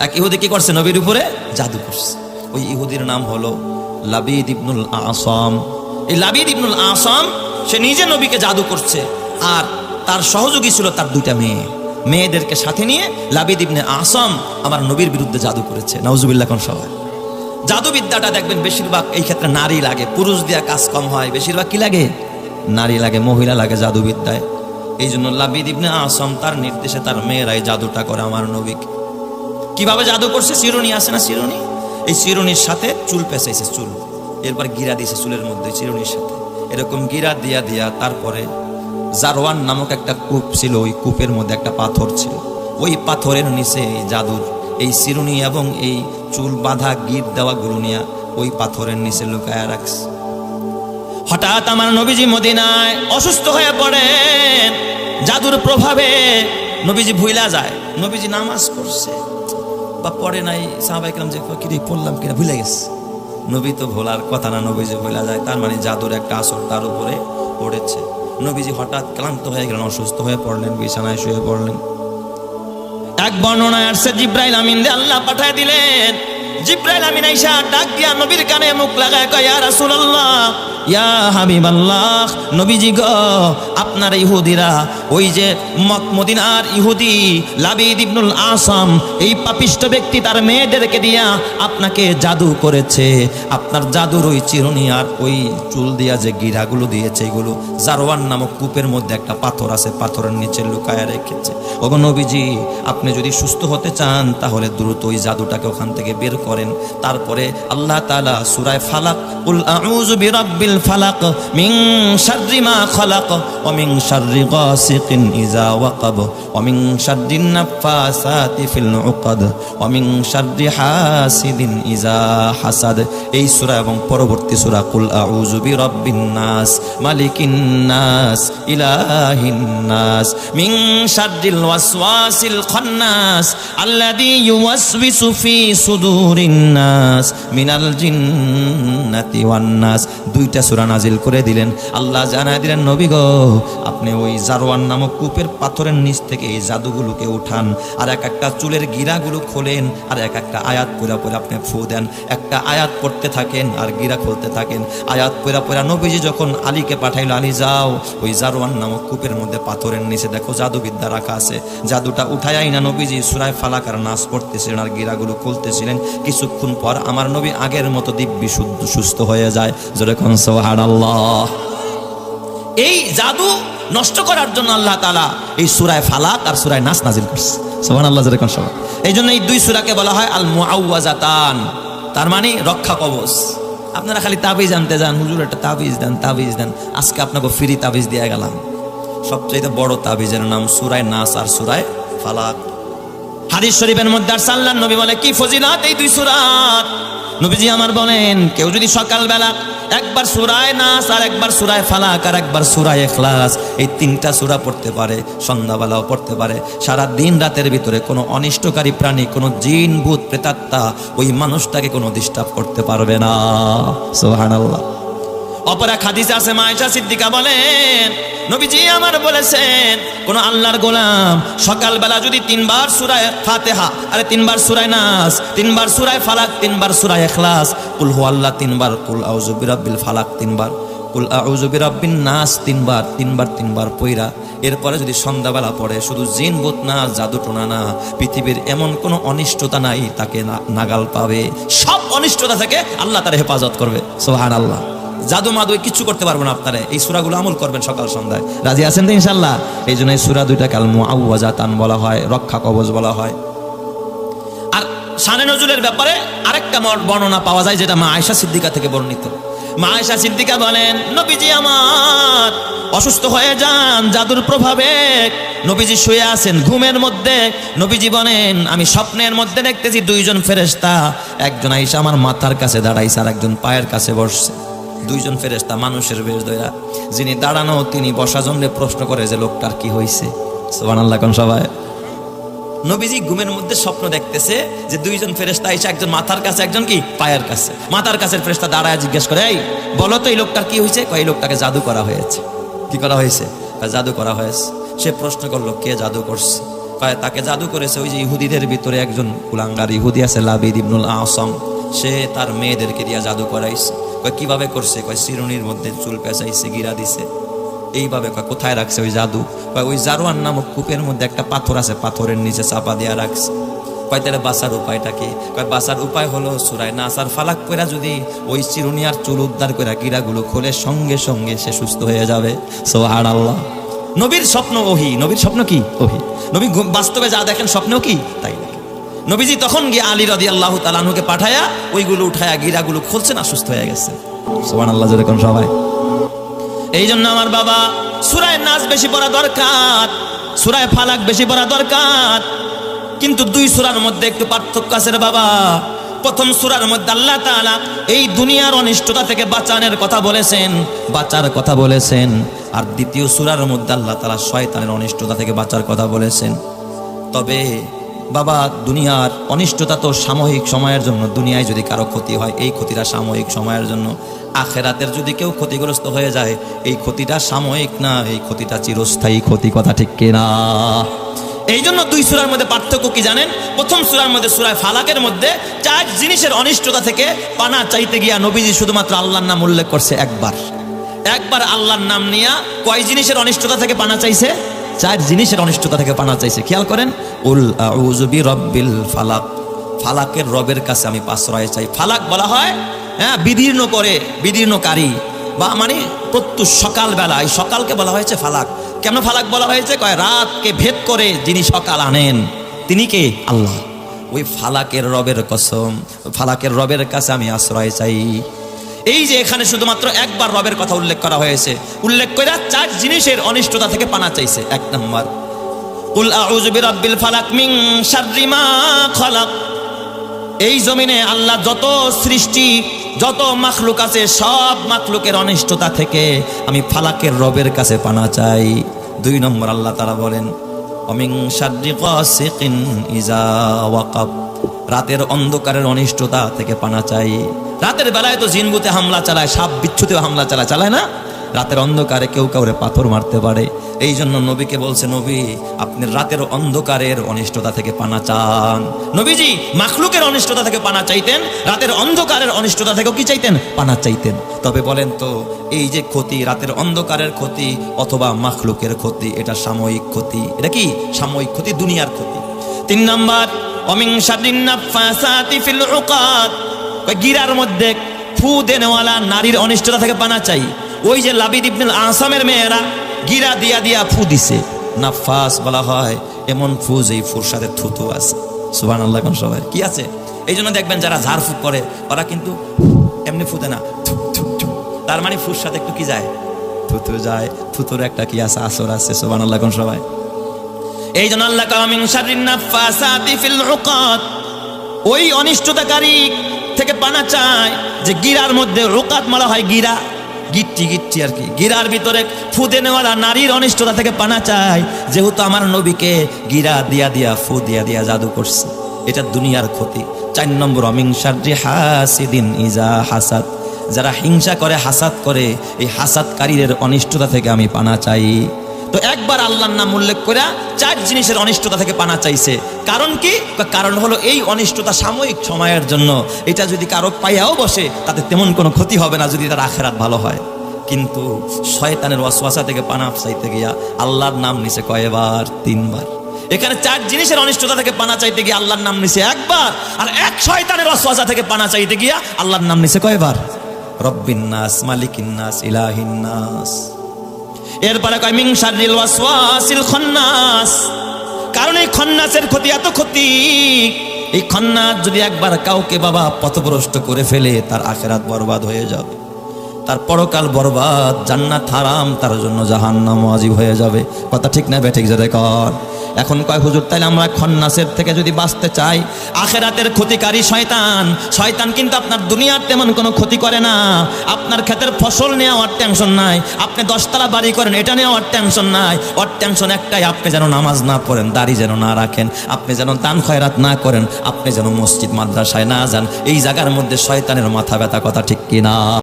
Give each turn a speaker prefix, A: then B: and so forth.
A: এক ইহুদি কি করছে? নবীর উপরে জাদু করছে। ওই ইহুদির নাম হলো লাবিদ ইবনুল আসাম। এই লাবিদ ইবনুল আসাম, সে নিজে নবীকে জাদু করছে আর তার সহযোগী ছিল তার দুইটা মেয়ে। মেয়েদেরকে সাথে নিয়ে লাবিদ ইবনে আসাম আমার নবীর বিরুদ্ধে জাদু করেছে। নাউজুবিল্লাহ কোন সবাই জাদুবিদ্যাটা দেখবেন বেশিরভাগ এই ক্ষেত্রে নারী লাগে। পুরুষ দিয়া কাজ কম হয়। বেশিরভাগ কি লাগে? নারী লাগে, মহিলা লাগে জাদুবিদ্যায়। এই জন্য লাবিদ ইবনে আসম তার নির্দেশে তার মেয়েরাই জাদুটা করে আমার নবীকে। কীভাবে জাদু করছে? চিরুনি আছে না চিরুনি এই চিরুনির সাথে চুল পেঁচাইছে চুল। এরপর গিরা দিয়েছে চুলের মধ্যে চিরুনির সাথে। এরকম গিরা দিয়া দিয়া তারপরে জারওয়ান নামক একটা কূপ ছিল, ওই কূপের মধ্যে একটা পাথর ছিল। ওই পাথরের নিচে এই জাদুর এই চিরুনি এবং এই চুল বাঁধা গিট দেওয়া গুলো নিয়ে ওই পাথরের নিচে লুকায়া রাখছে। হঠাৎ আমার নবীজি মদিনায় অসুস্থ হয়ে পড়েন। জাদুর প্রভাবে নবীজি ভুইলা যায়। নবীজি নামাজ পড়ছে। বা পড়ে নাই সাহাবাইকরাম যে কিরে পড়লাম কিনা? ভুলে গেছে। নবী তো ভোলার কথা না, নবীজি ভুলা যায়। তার মানে জাদুর একটা আসর তার উপরে পড়েছে। নবীজি হঠাৎ ক্লান্ত হয়ে গেলেন, অসুস্থ হয়ে পড়লেন, বিছানায় শুয়ে পড়লেন। এক বর্ণনায় আসছে, জিব্রাইল আমিন আল্লাহ পাঠায় দিলেন। জিব্রাইল আমিন আইসা ডাক দিয়া নবীর কানে মুখ লাগায় কয়, ইয়া রাসূলুল্লাহ, ইয়া হাবিবাল্লাহ, নবীজি গো, আপনার ইহুদিরা ওই যে মক মদিনার ইহুদি লাবিদ ইবনুল আসাম, এই পাপিষ্ট ব্যক্তি তার মেয়েদেরকে দিয়া আপনাকে জাদু করেছে। আপনার জাদুর ওই চিরুনি আর ওই চুল দিয়া যে গিরাগুলো দিয়েছে, এগুলো জারওয়ান নামক কূপের মধ্যে একটা পাথর আছে, পাথরের নিচে লুকায় রেখেছে। ওগো নবীজি, আপনি যদি সুস্থ হতে চান, তাহলে দ্রুত ওই জাদুটাকে ওখান থেকে বের করেন। তারপরে আল্লাহ তাআলা সুরায় ফালাক, কুল আউযু বিরাব্বিল ফালাক মিং শাররি মা খালাক মিন শাররি গাসিকিন ওয়াকাব ওয়া মিন শাররিন নাফাসাতি ফিল উকাদ ওয়া মিন শাররি হাসিদিন ইযা হাসাদ এই সূরা এবং পরবর্তী সূরা, কুল আউযু বিরাব্বিন নাস মালিকিন নাস ইলাহিন নাস মিন শাররিল ওয়াসওয়াসিল খান্নাস আল্লাযী ইউওয়াসওয়িসু ফি সুদুরিন নাস মিনাল জিন্নাতি ওয়ান নাস দুইটা সূরা নাজিল করে দিলেন। আল্লাহ জানায় দিলেন, নবী গো, আপনি ওই জারওয়ান নামক কূপের পাথরের নিচ থেকে এই জাদুগুলোকে উঠান। আর এক একটা চুলের গিরাগুলো খোলেন, আর এক একটা আয়াত পড়া পড়ে আপনি ফু দেন। একটা আয়াত পড়তে থাকেন, আর গিরা খুলতে থাকেন। আয়াত পড়া পড়া নবীজি যখন আলীকে পাঠাইল, আলী, যাও। ওই জারওয়ান নামক কূপের মধ্যে পাথরের নিচে দেখো জাদুবিদ্যা রাখা আছে। জাদুটা উঠাই না নবীজি, সুরায় ফালাকার নাচ পড়তেছিলেন, আর গিরাগুলো খুলতেছিলেন। কিছুক্ষণ পর আমার নবী আগের মতো দিব্যি শুদ্ধ, সুস্থ হয়ে যায়। যেরকম সোহার আল্লাহ এই জাদু নষ্ট করার জন্য আল্লাহ তালা এই সুরায় ফালাক আর সুরায় নাস নাজিল করছে। সোহান আল্লাহ যেরকম সবাই এই জন্য এই দুই সুরাকে বলা হয় আল মুআওয়াজাতান তার মানে রক্ষা কবচ। আপনারা খালি তাবিজ আনতে যান, হুজুর একটা তাবিজ দেন তাবিজ দেন। আজকে আপনাকে ফ্রি তাবিজ দিয়ে গেলাম। সবচেয়ে বড় তাবিজের নাম সুরায় নাস আর সুরায় ফালাক। হাদিস শরীফের মধ্যে আর সাল্লান নবী বলে, কি ফজিলত এই দুই সুরাত নবীজি আমার বলেন, কেউ যদি সকালবেলা একবার সুরায় নাস আর একবার সুরায় ফালাক আর একবার সুরায় এখলাস এই তিনটা সুরা পড়তে পারে, সন্ধ্যাবেলাও পড়তে পারে। সারা দিন রাতের ভিতরে কোনো অনিষ্টকারী প্রাণী, কোনো জিন, ভূত, প্রেতাত্মা ওই মানুষটাকে কোনো ডিস্টার্ব করতে পারবে না। সোহানাল্লাহ অপর হাদিসে আছে, মায়েশা সিদ্দিকা বলেন, নবীজি আমার বলেছেন, কোন আল্লাহর গোলাম সকালবেলা যদি তিনবার সুরায় ফাতেহা, আরে তিনবার সুরায় নাস, তিনবার সুরায় ফালাক, তিনবার সুরায় এখলাস কুল হু আল্লাহ তিনবার, কুল আউযু বিরাব্বিল ফালাক তিনবার, কুল আউযু বিরাব্বিন নাস তিনবার তিনবার তিনবার পইরা, এরপরে যদি সন্ধ্যাবেলা পড়ে, শুধু জিন, ভূত না, জাদু টোনা না, পৃথিবীর এমন কোনো অনিষ্টতা নাই, তাকে নাগাল পাবে। সব অনিষ্টতা থেকে আল্লাহ তার হেফাজত করবে। সোহান আল্লাহ জাদু মাদু কিচ্ছু করতে পারব না আপনারা। এই সুরাগুলো আমল করবেন সকাল সন্ধ্যায়। রাজি আছেন তো ইনশাল্লাহ এই জন্য এই সুরা দুইটা কাল মুআওয়াজাতান বলা হয়, রক্ষা কবচ বলা হয়। আর শানে নজরুলের ব্যাপারে আরেকটা বর্ণনা পাওয়া যায়, যেটা মা আয়েশা সিদ্দিকা থেকে বর্ণিত। মা আয়েশা সিদ্দিকা বলেন, নবীজি আমার অসুস্থ হয়ে যান, জাদুর প্রভাবে। নবীজি শুয়ে আছেন ঘুমের মধ্যে। নবীজি বলেন, আমি স্বপ্নের মধ্যে দেখতেছি দুইজন ফেরেশতা। একজন আইসা আমার মাথার কাছে দাঁড়াইছে, আর একজন পায়ের কাছে বসছে। দুইজন ফেরেস্তা মানুষের বেশ দয়া যিনি দাঁড়ানো তিনি বসা জন্য প্রশ্ন করে যে লোকটার কি হয়েছে সবাই নবীজি ঘুমের মধ্যে স্বপ্ন দেখতেছে যে দুইজন ফেরেস্তা এসে একজন মাথার কাছে, একজন কি পায়ের কাছে। মাথার কাছের ফেরেস্তা দাঁড়ায় জিজ্ঞেস করে, এই, বলো তো এই লোকটার কি হয়েছে এই লোকটাকে জাদু করা হয়েছে। কি করা হয়েছে? জাদু করা হয়েছে। সে প্রশ্ন করল, কে জাদু করছে? কয়, তাকে জাদু করেছে ওই যে ইহুদিদের ভিতরে একজন কুলাঙ্গার ইহুদি আছে, লাবিদ ইবনুল আসম। সে তার মেয়েদেরকে দিয়া জাদু করাইছে। কয়, কীভাবে করছে? কয় চিরুনির মধ্যে চুল পেঁচাইছে, গিরা দিছে। এইভাবে কয়, কোথায় রাখছে ওই জাদু? কয়, ওই জারোয়ান নামক কূপের মধ্যে একটা পাথর আছে, পাথরের নিচে চাপা দিয়া রাখছে। কয়, তাহলে বাসার উপায়টা কি? কয় বাসার উপায় হলো সুরায় নাসার ফালাক কইরা যদি ওই চিরুনিয়ার চুল উদ্ধার করে গিরাগুলো খোলে, সঙ্গে সঙ্গে সে সুস্থ হয়ে যাবে। সোহার আল্লাহ নবীর স্বপ্ন ওহি, নবীর স্বপ্ন কি? ওহি। নবী বাস্তবে যা দেখেন স্বপ্নেও কি? তাই দেখেন নবীজি তখন গিয়ে আলী রদি আল্লাহ তালানুকে পাঠায়া ওইগুলো উঠায়া গিরাগুলো খুলছেন আর সুস্থ হয়ে গেছে। সোহান আল্লাহ যেরকম সবাই? এই জন্য আমার বাবা, সুরায় নাচ বেশি পড়া দরকার, সুরায় ফালাক বেশি পড়া দরকার। কিন্তু দুই সুরার মধ্যে একটু পার্থক্য আছে বাবা। প্রথম সুরার মধ্যে আল্লাহ তাআলা এই দুনিয়ার অনিষ্টতা থেকে বাঁচানোর কথা বলেছেন, বাঁচার কথা বলেছেন। আর দ্বিতীয় সুরার মধ্যে আল্লাহ তাআলা শয়তানের অনিষ্টতা থেকে বাঁচার কথা বলেছেন। তবে বাবা, দুনিয়ার অনিষ্টতা তো সাময়িক সময়ের জন্য। দুনিয়ায় যদি কারও ক্ষতি হয়, এই ক্ষতিটা সাময়িক সময়ের জন্য। আখেরাতের যদি কেউ ক্ষতিগ্রস্ত হয়ে যায়, এই ক্ষতিটা সাময়িক না, এই ক্ষতিটা চিরস্থায়ী ক্ষতি, কথা ঠিক কিনা? এই জন্য দুই সুরার মধ্যে পার্থক্য কি জানেন? প্রথম সুরার মধ্যে সুরায় ফালাকের মধ্যে চার জিনিসের অনিষ্টতা থেকে পানা চাইতে গিয়া নবীজি শুধুমাত্র আল্লাহর নাম উল্লেখ করছে একবার। একবার আল্লাহর নাম নিয়া কয় জিনিসের অনিষ্টতা থেকে পানা চাইছে? চার জিনিসের অনিষ্টতা থেকে পানা চাইছে। খেয়াল করেন, উল আউযু বিরাব্বিল ফালাক। ফালাকের রবের কাছে আমি আশ্রয় চাই। ফালাক বলা হয় হ্যাঁ বিদীর্ণ করে বিদীর্ণকারী। বা মানে প্রত্যুষ সকালবেলা, এই সকালকে বলা হয়েছে ফালাক। কেন ফালাক বলা হয়েছে? কয়, রাতকে ভেদ করে যিনি সকাল আনেন, তিনি কে? আল্লাহ। ওই ফালাকের রবের কসম, ফালাকের রবের কাছে আমি আশ্রয় চাই। এই যে এখানে শুধুমাত্র একবার রবের কথা উল্লেখ করা হয়েছে। উল্লেখ করে চার জিনিসের অনিষ্টতা থেকে পানা চাইছে। এক নম্বর, কুল আউযু বিরাব্বিল ফালাক মা খালাক। এই জমিনে আল্লাহ যত সৃষ্টি, যত মাখলুক আছে, সব মাখলুকের অনিষ্টতা থেকে আমি ফালাকের রবের কাছে পানা চাই। দুই নম্বর, আল্লাহ তারা বলেন, অমিং ইজা ওয়াকাব। রাতের অন্ধকারের অনিষ্টতা থেকে পানা চাই। রাতের বেলায় তো জিনগুতে হামলা চালায়, সাপ বিচ্ছুতেও হামলা চালায় চালায় না? রাতের অন্ধকারে কেউ কাউরে পাথর মারতে পারে। এই জন্য নবীকে বলছে, নবী, আপনি রাতের অন্ধকারের অনিষ্টতা থেকে পানা চান। নবীজি, মাখলুকের অনিষ্টতা থেকে পানা চাইতেন, রাতের অন্ধকারের অনিষ্টতা থেকেও কি চাইতেন? পানা চাইতেন। তবে বলেন তো, এই যে ক্ষতি, রাতের অন্ধকারের ক্ষতি অথবা মাখলুকের ক্ষতি, এটা সাময়িক ক্ষতি। এটা কি? সাময়িক ক্ষতি, দুনিয়ার ক্ষতি। তিন নম্বর অমিং শাদিন ফিল গিরার মধ্যে ফু দেনেওয়ালা নারীর অনিষ্টতা থেকে পানা চাই। ওই যে লাবিদ ইবনুল আসামের মেয়েরা গিরা দিয়া দিয়া ফু দিছে। নাফাস বলা হয়, এমন ফু যেই ফুর সাথে থুতু আছে। সুবান আল্লাহ কোন সবাই। কি আছে? এই জন্য দেখবেন যারা ঝাড় ফুক করে, ওরা কিন্তু এমনি ফুতে না। তার মানে ফুর সাথে একটু কি যায়? থুতু যায়। থুতুর একটা কি আছে? আসর আছে। সুবান আল্লাহ কোন সবাই এই জন্য আল্লাহ কামিন শারিন নাফাসাতি ফিল উকাদ ওই অনিষ্টতাকারী থেকে পানা চায় যে গিরার মধ্যে রোকাত মারা হয় গিরা। গিট্টি গিট্টি আর কি। গিরার ভিতরে ফুদে নেওয়ালা নারীর অনিষ্টতা থেকে পানা চায়। যেহেতু আমার নবীকে গিরা দিয়া দিয়া, ফু দিয়া দিয়া জাদু করছে। এটা দুনিয়ার ক্ষতি। চার নম্বর, অমিংসার যে হাসিদিন ইজা হাসাদ। যারা হিংসা করে, হাসাদ করে, এই হাসাদকারীদের অনিষ্টতা থেকে আমি পানা চাই। তো একবার আল্লাহর নাম উল্লেখ করে চার জিনিসের অনিষ্টতা থেকে পানা চাইছে। কারণ কি? কারণ হলো এই অনিষ্টতা সাময়িক সময়ের জন্য। এটা যদি কারও পাইয়াও বসে, তাতে তেমন কোনো ক্ষতি হবে না যদি তার আখেরাত ভালো হয়। কিন্তু শয়তানের ওয়াসওয়াসা থেকে পানা চাইতে গিয়া আল্লাহর নাম নিছে কয়বার? তিনবার। এখানে চার জিনিসের অনিষ্টতা থেকে পানা চাইতে গিয়ে আল্লাহর নাম নিছে একবার। আর এক শয়তানের ওয়াসওয়াসা থেকে পানা চাইতে গিয়া আল্লাহর নাম নিছে কয়বার? রব্বিন নাস মালিকিন নাস ইলাহিন নাস এরপরে কয় মিং শারিল ওয়াসওয়াসিল খন্নাস। কারণ এই খন্নাসের ক্ষতি এত ক্ষতি, এই খন্নাস যদি একবার কাউকে বাবা পথভ্রষ্ট করে ফেলে, তার আখেরাত বরবাদ হয়ে যাবে। তার পরকাল বরবাদ, জান্নাত হারাম, তার জন্য জাহান্নাম ওয়াজিব হয়ে যাবে। কথা ঠিক না বেঠিক যে কর। এখন কয়, হুজুর, তাইলে আমরা খন্নাসের থেকে যদি বাঁচতে চাই, আখেরাতের ক্ষতিকারী শয়তান। শয়তান কিন্তু আপনার দুনিয়ার তেমন কোনো ক্ষতি করে না। আপনার ক্ষেতের ফসল নেওয়ার টেনশন নাই। আপনি দশতলা বাড়ি করেন, এটা নেওয়ার টেনশন নাই। ওর টেনশন একটাই, আপনি যেন নামাজ না পড়েন, দাড়ি যেন না রাখেন, আপনি যেন দান খয়রাত না করেন, আপনি যেন মসজিদ, মাদ্রাসায় না যান। এই জায়গার মধ্যে শয়তানের মাথা ব্যথা কথা ঠিক কিনা?